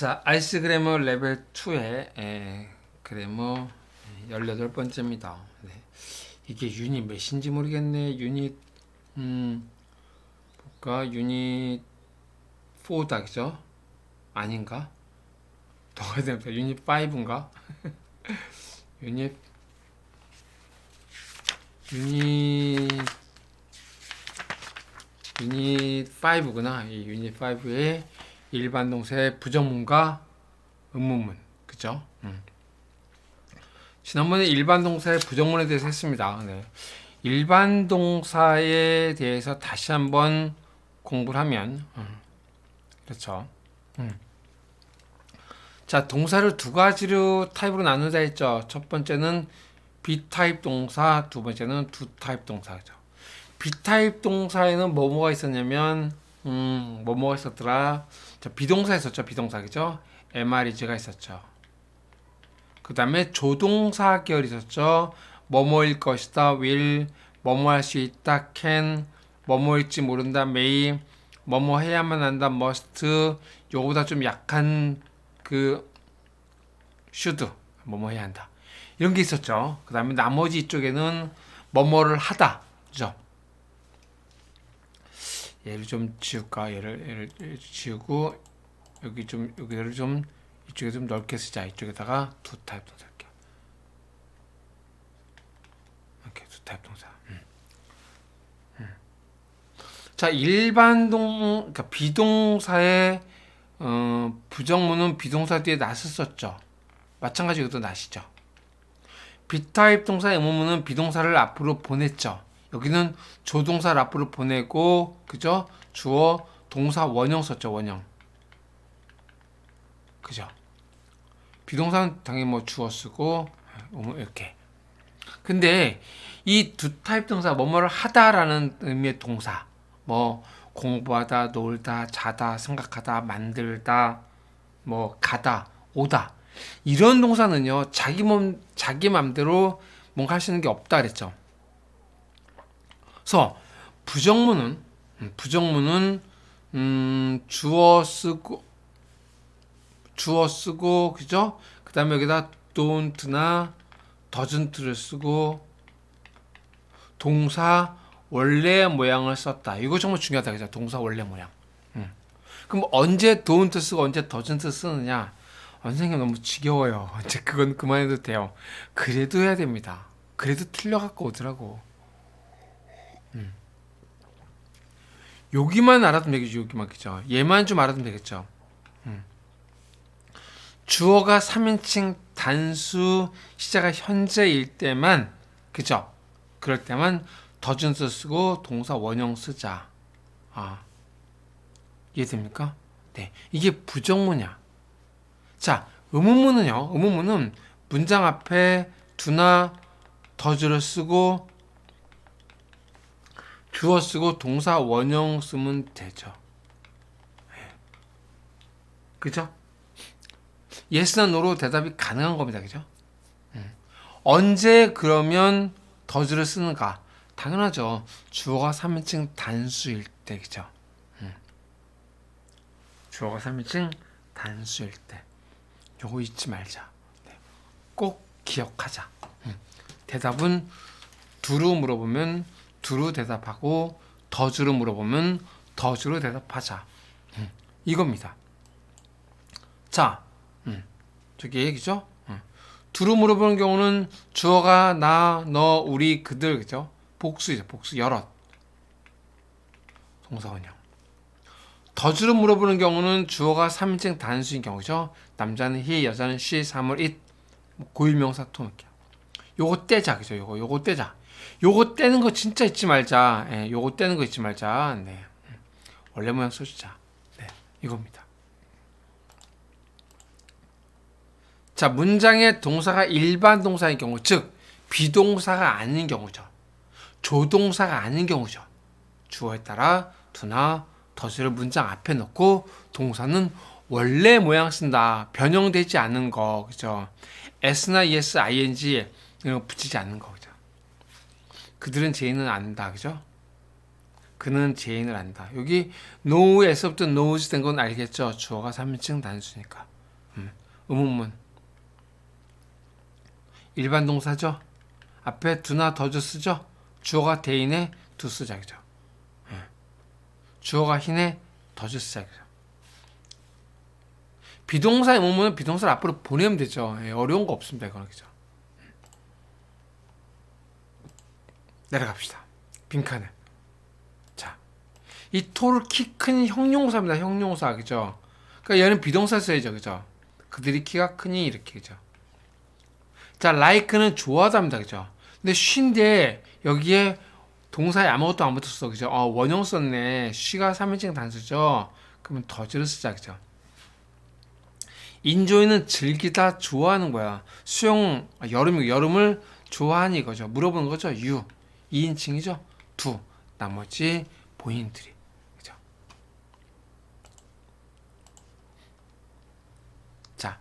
자, 아이스 그래머 레벨 2의 에, 그래머 18번째입니다. 네. 이게 유닛 몇인지 모르겠네. 유닛 음 볼까? 유닛 4다 그죠? 아닌가? 더 가야 됩니다. 유닛 5인가? 유닛 유닛 유닛 5구나. 이 유닛 5의 일반 동사의 부정문과 의문문. 그죠? 음. 지난번에 일반 동사의 부정문에 대해서 했습니다. 네. 일반 동사에 대해서 다시 한번 공부를 하면 음. 그렇죠. 음. 자, 동사를 두 가지로 타입으로 나누자 했죠. 첫 번째는 B 타입 동사, 두 번째는 두 타입 동사죠. B 타입 동사에는 뭐뭐가 있었냐면 음, 뭐 뭐가 있었더라. 자, 비동사 있었죠. 비동사 그죠? MREG가 있었죠. 그 다음에 조동사 계열 있었죠. 뭐뭐일 것이다. will 뭐뭐 할 수 있다. can 뭐뭐일지 모른다. may 뭐뭐 해야만 한다. must 요거보다 좀 약한 그 should 뭐뭐 해야 한다. 이런 게 있었죠. 그 다음에 나머지 이쪽에는 뭐뭐를 하다. 그죠? 얘를 좀 지울까? 얘를, 얘를, 얘를 지우고 여기 좀 여기를 좀 이쪽에 좀 넓게 쓰자. 이쪽에다가 두 타입 동사 할게요. 이렇게 두 타입 동사. 음. 음. 자 일반 동 그러니까 비동사의 어, 부정문은 비동사 뒤에 낫을 썼죠. 마찬가지로 이것도 낫이죠. 비타입 동사의 의문문은 비동사를 앞으로 보냈죠. 여기는 조동사를 앞으로 보내고 그죠? 주어 동사 원형 썼죠. 원형. 그죠? 비동사는 당연히 뭐 주어 쓰고 이렇게. 근데 이 두 타입 동사 뭐뭐를 하다라는 의미의 동사 뭐 공부하다, 놀다, 자다, 생각하다, 만들다, 뭐 가다, 오다 이런 동사는요 자기 몸 자기 맘대로 뭔가 있는 게 없다 그랬죠. 그래서 부정문은 음, 부정문은 음, 주어 쓰고 주어 쓰고 그죠? 그다음에 여기다 don't나 doesn't를 쓰고 동사 원래 모양을 썼다. 이거 정말 중요하다 그죠? 동사 원래 모양. 음. 그럼 언제 don't 쓰고 언제 doesn't 쓰느냐? 선생님 너무 지겨워요. 이제 그건 그만해도 돼요. 그래도 해야 됩니다. 그래도 틀려갖고 오더라고. 여기만 알아두면 되겠죠. 여기만 그죠. 얘만 좀 알아두면 되겠죠. 음. 주어가 3인칭 단수 시제가 현재일 때만 그죠. 그럴 때만 더준스 쓰고 동사 원형 쓰자. 아 이해됩니까? 네, 이게 부정문이야. 자, 의문문은요. 의문문은 문장 앞에 두나 더즈를 쓰고 주어 쓰고 동사 원형 쓰면 되죠. 네. 그죠? 예스나 노로 대답이 가능한 겁니다. 그죠? 음. 언제 그러면 더즈를 쓰는가? 당연하죠. 주어가 3인칭 단수일 때, 그죠? 음. 주어가 3인칭 단수일 때. 요거 잊지 말자. 네. 꼭 기억하자. 음. 대답은 두루 물어보면 두루 대답하고 더주로 물어보면 더주로 대답하자. 음. 이겁니다. 자, 음. 저기 얘기죠? 음. 두루 물어보는 경우는 주어가 나, 너, 우리, 그들, 그죠? 복수이죠. 복수 여럿. 동사원형. 더주로 물어보는 경우는 주어가 3인칭 단수인 경우죠. 남자는 he, 여자는 she, 사물 it. 뭐 고유명사 통할게요. 요거 떼자. 그죠? 요거 요거 떼자. 요거 떼는 거 진짜 잊지 말자. 예, 요거 떼는 거 잊지 말자. 네. 원래 모양 써주자. 네. 이겁니다. 자, 문장의 동사가 일반 동사인 경우, 즉 비동사가 아닌 경우죠. 조동사가 아닌 경우죠. 주어에 따라 두나 더스를 문장 앞에 넣고 동사는 원래 모양 쓴다. 변형되지 않은 거. 그죠? s나 es, ing 붙이지 않는 거. 그들은 제인은 안다. 그죠? 그는 제인을 안다. 여기 know에서부터 knows 된 건 알겠죠? 주어가 3인칭 단수니까. 음, 의문문. 일반 동사죠? 앞에 두나 더즈 쓰죠? 주어가 대인의 두 쓰자기죠. 예. 주어가 흰의 더즈 쓰자기죠. 비동사의 의문문은 비동사를 앞으로 보내면 되죠. 예, 어려운 거 없습니다. 이거는 그죠? 내려갑시다. 빈칸을. 자, 이 토를 키 큰 형용사입니다. 형용사 그죠? 그러니까 얘는 비동사 써야죠, 그죠? 그들이 키가 크니 이렇게 그죠? 자, like는 좋아하답니다, 그죠? 근데 쉰데 여기에 동사에 아무것도 안 붙었어, 그죠? 어, 원형 썼네. 쉬가 3인칭 단수죠. 그러면 더즈를 쓰자, 그죠? 인조이는 즐기다 좋아하는 거야. 수영 아, 여름이 여름을 좋아하니 거죠. 물어보는 거죠. 유 2인칭이죠. 두 나머지 본인들이 그죠. 자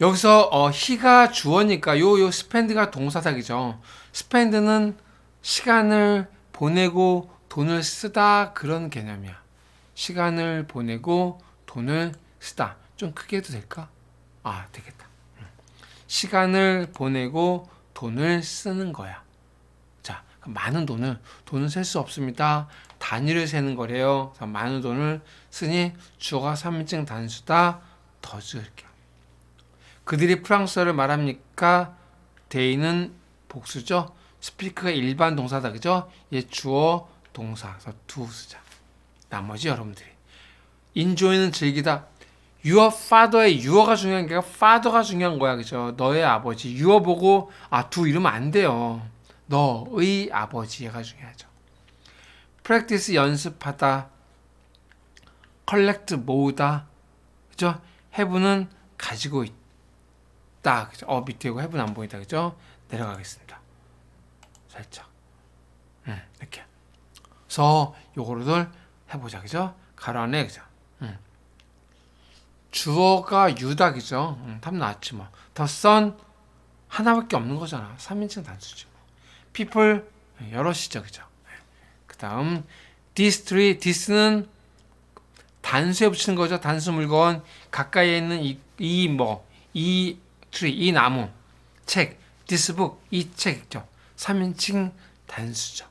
여기서 어, 히가 주어니까 요 요 스펜드가 동사다 그죠. 스펜드는 시간을 보내고 돈을 쓰다 그런 개념이야. 시간을 보내고 돈을 쓰다. 좀 크게 해도 될까? 아, 되겠다. 음. 시간을 보내고 돈을 쓰는 거야. 많은 돈을 돈은 셀 수 없습니다. 단위를 세는 거래요. 많은 돈을 쓰니 주어가 3인칭 단수다. 더 줄게요. 그들이 프랑스어를 말합니까? 데이는 복수죠. 스피크가 일반 동사다. 그죠? 얘 주어 동사. 그래서 두 쓰자. 나머지 여러분들이 인조이는 즐기다. your father의 yuor가 중요한 게 father가 중요한 거야. 그죠? 너의 아버지. yuor 보고 아, 두 이러면 안 돼요. 너의 아버지가 중요하죠. practice 연습하다. collect 모으다. 그죠? have는 가지고 있다. 그죠? 어, 밑에 이거 have는 안 보인다. 그죠? 내려가겠습니다. 살짝. 음, 이렇게. 그래서 요거를 해보자. 그죠? 가로 안에 그죠? 음. 주어가 유닥이죠. 음, 답 나왔지 뭐. The sun 하나밖에 없는 거잖아. 3인칭 단수지 뭐. People 여럿이죠. 그죠? 그 다음 this this는 단수에 붙이는 거죠. 단수 물건 가까이에 있는 이, 이 뭐, 이 tree, 이 나무, 책, this 이책 있죠. 3인칭 단수죠.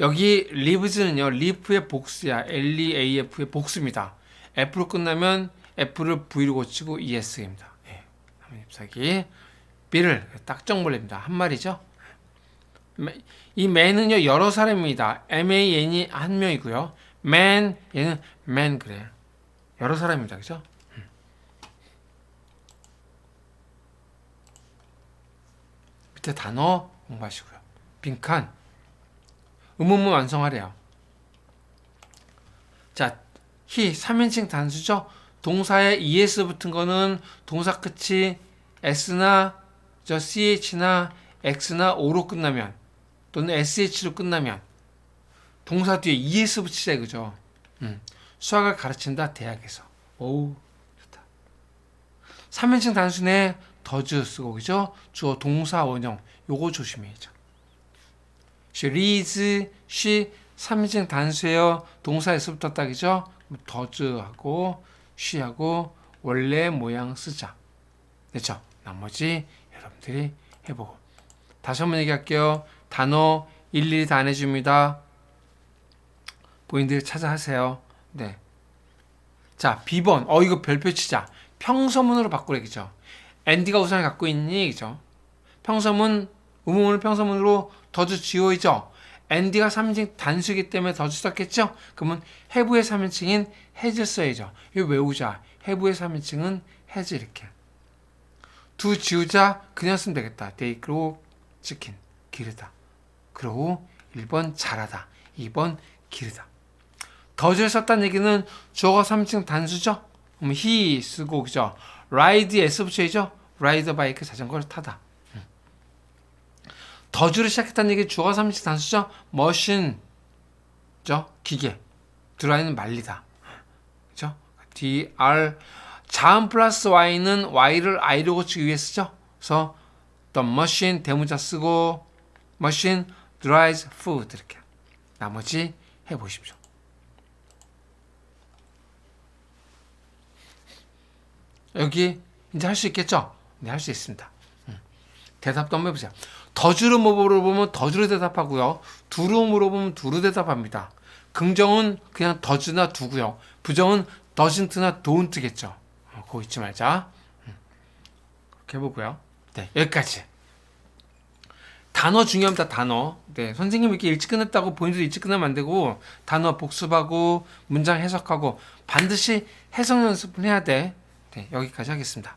여기 lives는요, leaf의 복수야. L-E-A-F의 복수입니다. F로 끝나면 F를 V로 고치고 ES입니다. 예. 잎사 귀. B를 딱정벌레입니다. 한 마리죠. 이 man은요 여러 사람입니다. M-A-N이 한 명이고요. man 얘는 man 그래. 여러 사람입니다. 그죠? 밑에 단어 공부하시고요. 빈칸. 의문문 완성하래요. 자, he 3인칭 단수죠. 동사에 es 붙은 거는 동사 끝이 s나 저 ch나 x나 o로 끝나면 또는 sh로 끝나면 동사 뒤에 es 붙이자 그죠. 음, 수학을 가르친다 대학에서. 오우 좋다. 3인칭 단수네 더즈 쓰고 그죠. 주어 동사 원형 요거 조심해야죠. she reads, she 3인칭 단수예요. 동사에서 붙었다 그죠. 더즈하고 쉬하고 원래 모양 쓰자. 됐죠? 나머지 여러분들이 해보고. 다시 한번 얘기할게요. 단어 일일이 다 내줍니다. 본인들이 찾아 하세요. 네. 자, B번. 어, 이거 별표 치자. 평서문으로 바꾸래, 그죠? 앤디가 우산을 갖고 있니? 그죠? 평서문, 의문문을 평서문으로 더즈 지오이죠? 앤디가 3인칭 단수이기 때문에 더 주었겠죠? 그러면 해부의 3인칭인 해즈 써야죠. 이거 외우자. 해부의 3인칭은 해즈 이렇게. 두 지우자 그냥 쓰면 되겠다. 데이크로 치킨 기르다. 그리고 1번 잘하다. 2번 기르다. 더즈를 썼다는 얘기는 주어가 3인칭 단수죠? 그럼 he 쓰고 그죠? ride s 붙여야죠? ride 바이크 자전거를 타다. 더주를 시작했다는 얘기 주어가 3인칭 단수죠. 머신 죠 기계 드라이는 말리다 그죠 D R 자음 플러스 Y는 Y를 I로 고치기 위해 쓰죠. 그래서 the machine 대문자 쓰고 machine dries food 이렇게. 나머지 해보십시오. 여기 이제 할 수 있겠죠? 네, 할 수 있습니다. 음. 대답도 한번 해보세요. 더주로 물어보면 더주로 대답하고요. 두로 물어보면 두로 대답합니다. 긍정은 그냥 더즈나 두고요. 부정은 doesn't나 don't겠죠. 어, 그거 잊지 말자. 음. 그렇게 해보고요. 네, 여기까지. 단어 중요합니다. 단어. 네, 선생님 이렇게 일찍 끝냈다고 본인도 일찍 끝나면 안 되고 단어 복습하고 문장 해석하고 반드시 해석 연습을 해야 돼. 네, 여기까지 하겠습니다.